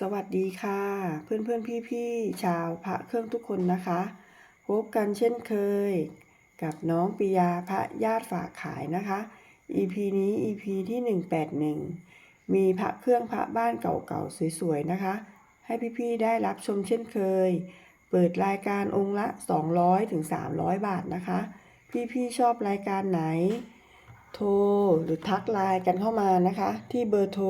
สวัสดีค่ะ เพื่อนเพื่อนพี่พี่ชาวพระเครื่องทุกคนนะคะ พบกันเช่นเคย กับน้องปิยาพระญาติฝากขายนะคะ EP นี้ EP ที่ 181 มีพระเครื่องพระบ้านเก่าๆสวยๆนะคะ ให้พี่ๆได้รับชมเช่นเคย เปิดรายการองค์ละ 200ถึง300 บาทนะคะ พี่ๆชอบรายการไหนโทรหรือทักไลน์กันเข้ามานะคะ ที่เบอร์โทร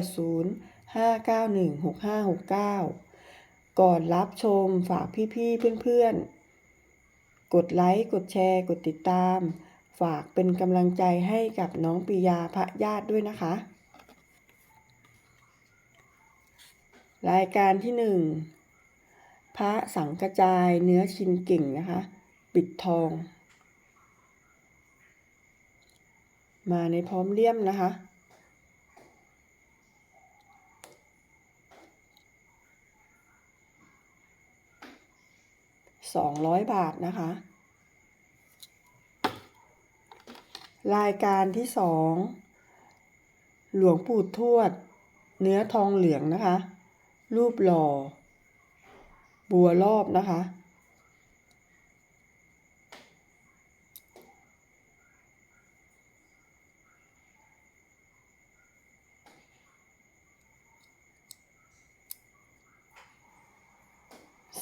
080 591 6569 ก่อนรับชมฝากพี่ๆเพื่อนๆ กดไลค์กดแชร์ กดติดตาม ฝากเป็นกำลังใจให้กับน้องปิยาพระญาติด้วยนะคะ รายการที่หนึ่งพระสังกระจายเนื้อชินเก่งนะคะ ปิดทอง มาในพร้อมเลี่ยมนะคะ สองร้อยบาทนะคะ รายการที่สองหลวงปู่ทวด เนื้อทองเหลืองนะคะ รูปหล่อ บัวรอบนะคะ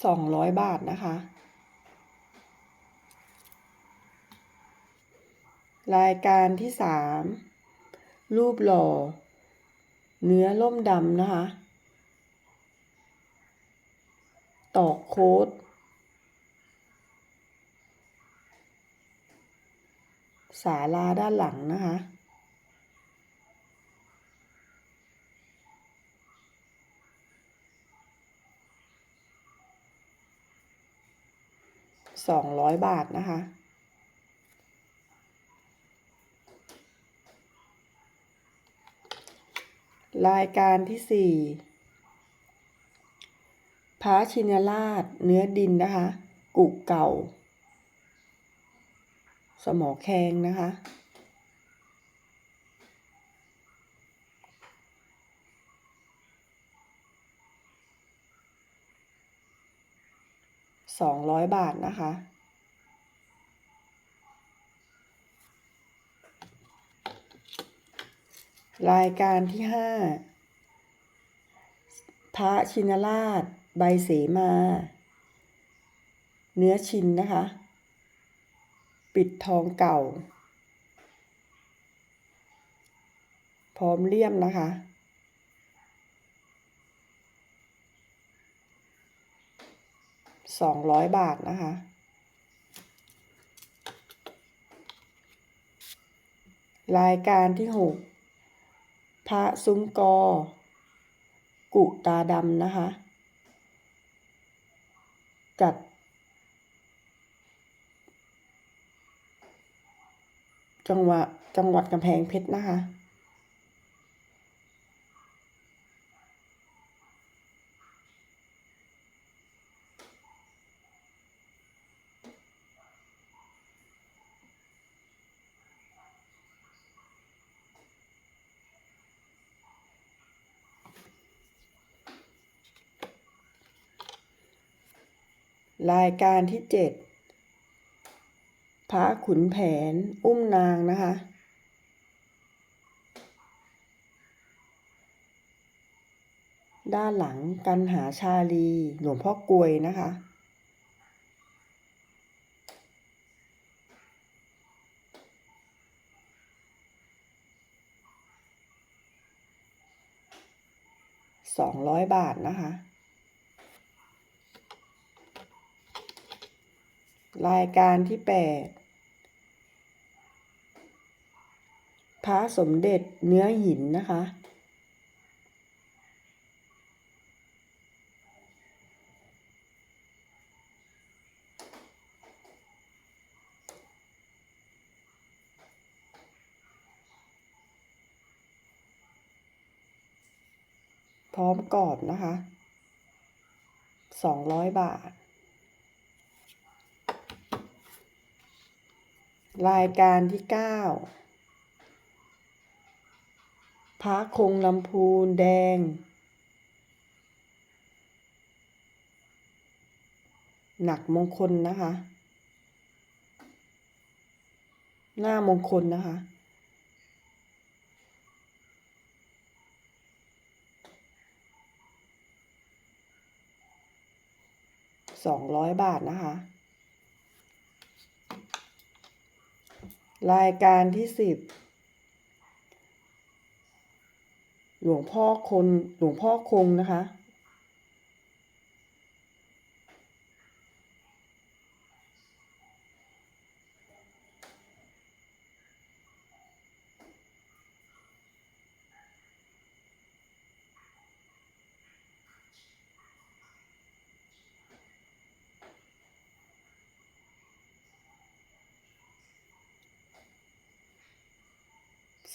สองร้อยบาทนะคะ รายการที่สามรูปหล่อ เนื้อล่มดำนะคะ ตอกโค้ดศาลาด้านหลังนะคะ สองร้อยบาทนะคะ รายการที่สี่พระชินราช เนื้อดินนะคะ กุเก่า สมอแคงนะคะ สองร้อยบาทนะคะ รายการที่ห้าพระชินราช ใบเสมา เนื้อชินนะคะ ปิดทองเก่า พร้อมเลี่ยมนะคะสองร้อยบาทนะคะ รายการที่หก พระซุ้มกอ กุตาดำนะคะจัด จังหวะจังหวัดกำแพงเพชรนะคะ รายการที่เจ็ดพระขุนแผนอุ้มนางนะคะ ด้านหลังกันหาชาลี หลวงพ่อกลวยนะคะ สองร้อยบาทนะคะ รายการที่แปดพระสมเด็จเนื้อหินนะคะ พร้อมกรอบนะคะสองร้อยบาท รายการที่เก้าพระคงลำพูนแดง หนักมงคลนะคะ หน้ามงคลนะคะ สองร้อยบาทนะคะ รายการที่สิบหลวงพ่อคนหลวงพ่อคงนะคะ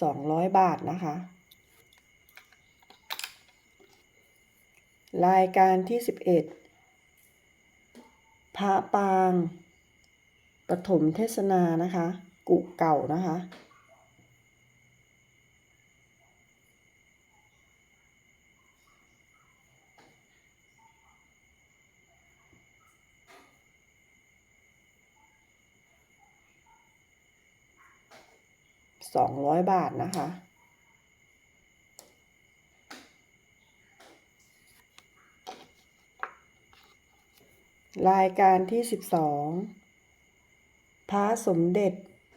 สองร้อยบาทนะคะ รายการที่สิบเอ็ดพระปางปฐมเทศนานะคะ กุเก่านะคะ สองร้อยบาทนะคะ รายการที่สิบสองพระสมเด็จ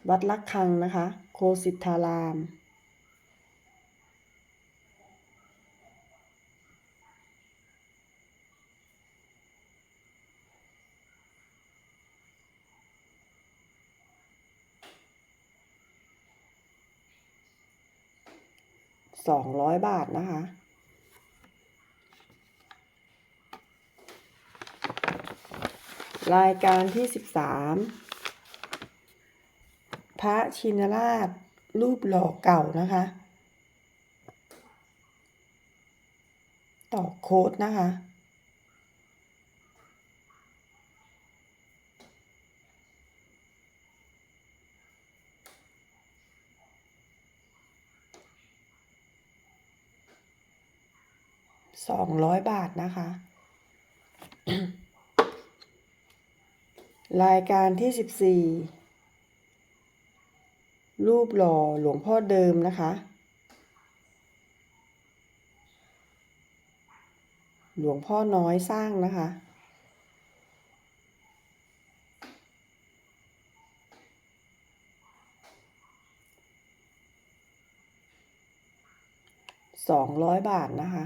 วัดลักคังนะคะ โคสิทธาราม สองร้อยบาทนะคะ รายการที่สิบสามพระชินราช รูปหล่อเก่านะคะ ต่อโค้ดนะคะ สองร้อยบาทนะคะ รายการที่สิบสี่รูปหล่อหลวงพ่อเดิมนะคะ หลวงพ่อน้อยสร้างนะคะสองร้อยบาทนะคะ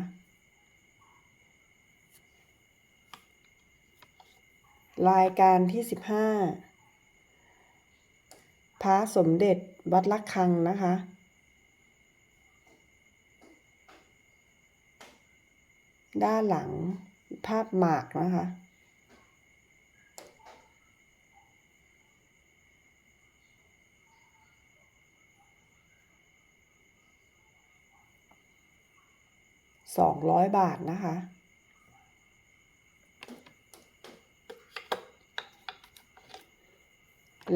รายการที่สิบห้าพระสมเด็จวัดละคังนะคะ ด้านหลังภาพหมากนะคะ สองร้อยบาทนะคะ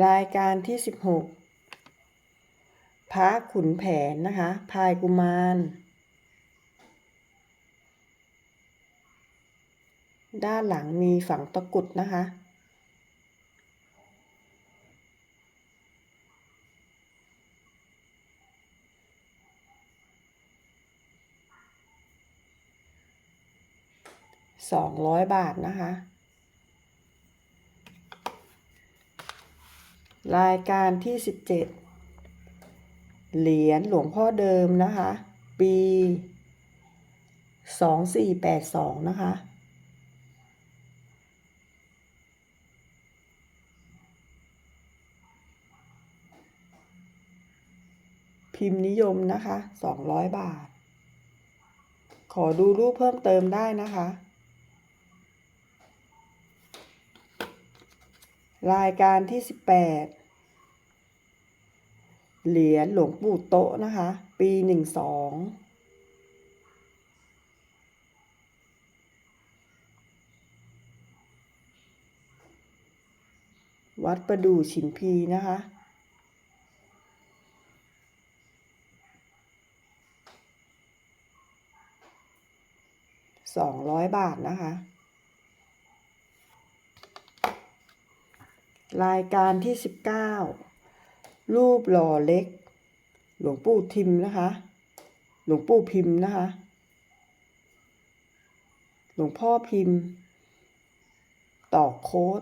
รายการที่สิบหกพระขุนแผนนะคะ พายกุมาร ด้านหลังมีฝังตะกุดนะคะ สองร้อยบาทนะคะ รายการที่สิบเจ็ดเหรียญหลวงพ่อเดิมนะคะ ปีสองสี่แปดสองนะคะ พิมพ์นิยมนะคะสองร้อยบาท ขอดูรูปเพิ่มเติมได้นะคะรายการที่สิบแปด เหรียญหลวงปู่โตะนะคะ ปีหนึ่งสองวัดประดู่ฉิมพีนะคะ สองร้อยบาทนะคะ รายการที่สิบเก้า รูปหล่อเล็ก หลวงปู่ทิมนะคะ หลวงปู่พิมพ์นะคะ หลวงพ่อพิมพ์ตอกโค้ด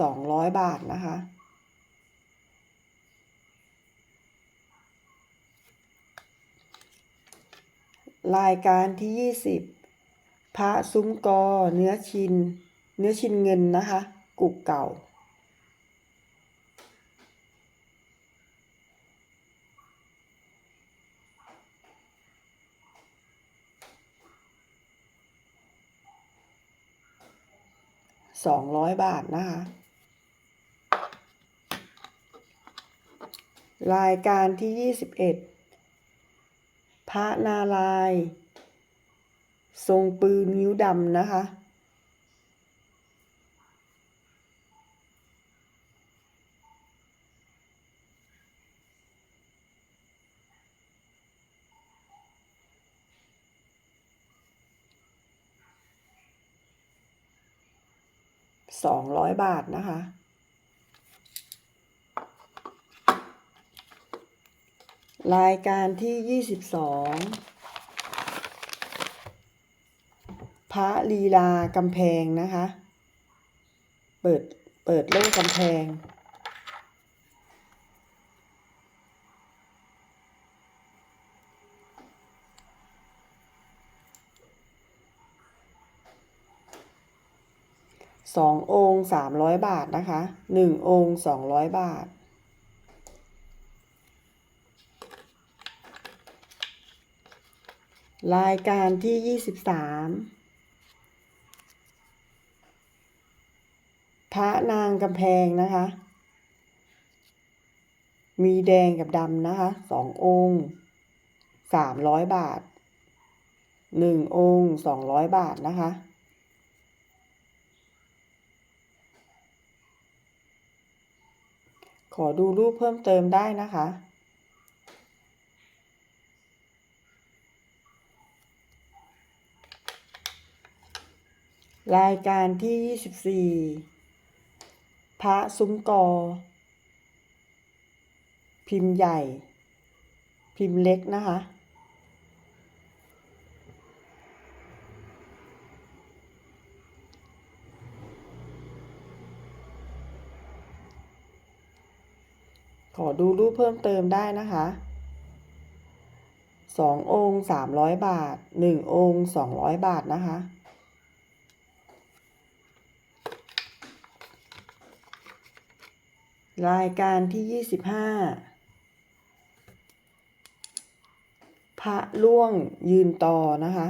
สองร้อยบาทนะคะ รายการที่ยี่สิบพระซุ้มกอ เนื้อชิน เนื้อชินเงินนะคะ กุกเก่า สองร้อยบาทนะคะ รายการที่ยี่สิบเอ็ด พระนารายณ์ทรงปืนนิ้วดำนะคะ สองร้อยบาทนะคะ รายการที่ยี่สิบสองพระลีลากำแพงนะคะ เปิด เปิดโล่กำแพง สององค์สามร้อยบาทนะคะ หนึ่งองค์สองร้อยบาท รายการที่ยี่สิบสามพระนางกำแพงนะคะ มีแดงกับดำนะคะสององค์สามร้อยบาทหนึ่งองค์สองร้อยบาทนะคะ ขอดูรูปเพิ่มเติมได้นะคะ รายการที่ยี่สิบสี่พระซุ้มกอ พิมพ์ใหญ่ พิมพ์เล็กนะคะ ขอดูรูปเพิ่มเติมได้นะคะสององค์สามร้อยบาทหนึ่งองค์สองร้อยบาทนะคะ รายการที่ยี่สิบห้าพระล่วงยืนต่อนะคะ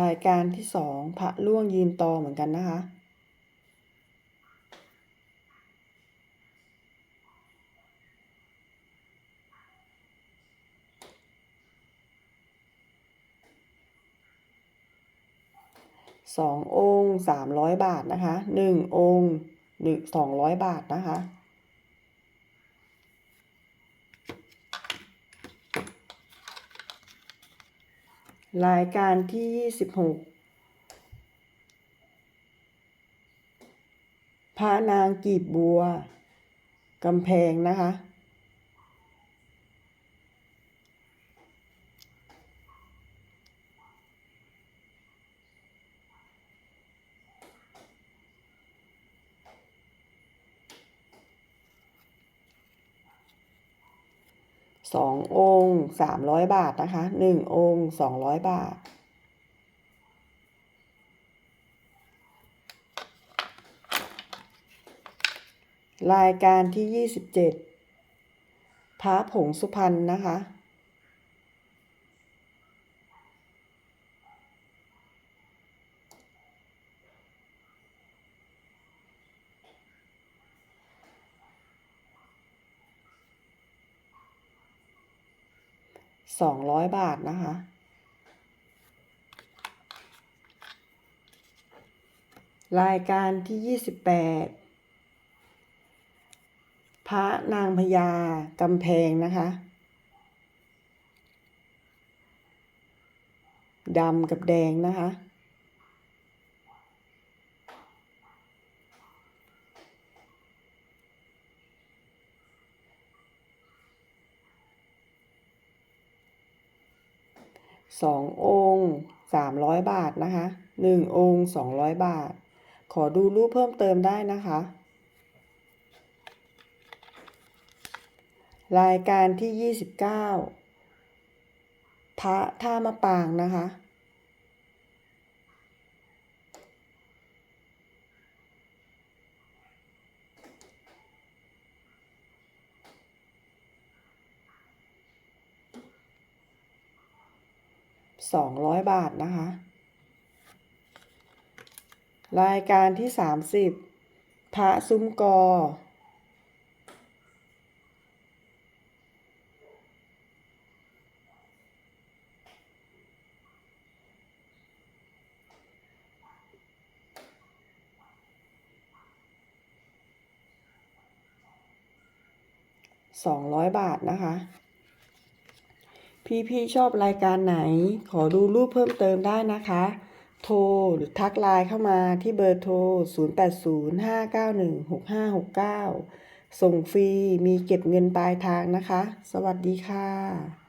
รายการที่สองพระล่วงยืนต่อเหมือนกันนะคะ สององค์สามร้อยบาทนะคะหนึ่งองค์หนึ่งสองร้อยบาทนะคะรายการที่ยี่สิบหกพระนางกีบบัวกำแพงนะคะ สององค์สามร้อยบาทนะคะหนึ่งองค์สองร้อยบาท รายการที่ยี่สิบเจ็ดพระผงสุพรรณนะคะ สองร้อยบาทนะคะ รายการที่ยี่สิบแปดพระนางพญากำแพงนะคะดำกับแดงนะคะ สององค์สามร้อยบาทนะคะหนึ่งองค์สองร้อยบาท ขอดูรูปเพิ่มเติมได้นะคะ รายการที่ยี่สิบเก้าพระท่ามะปางนะคะ สองร้อยบาทนะคะ รายการที่สามสิบพระซุ้มกอ สองร้อยบาทนะคะ พี่ๆชอบรายการไหน ขอดูรูปเพิ่มเติมได้นะคะ โทรหรือทักไลน์เข้ามาที่เบอร์โทร 0805916569 ส่งฟรีมีเก็บเงินปลายทางนะคะ สวัสดีค่ะ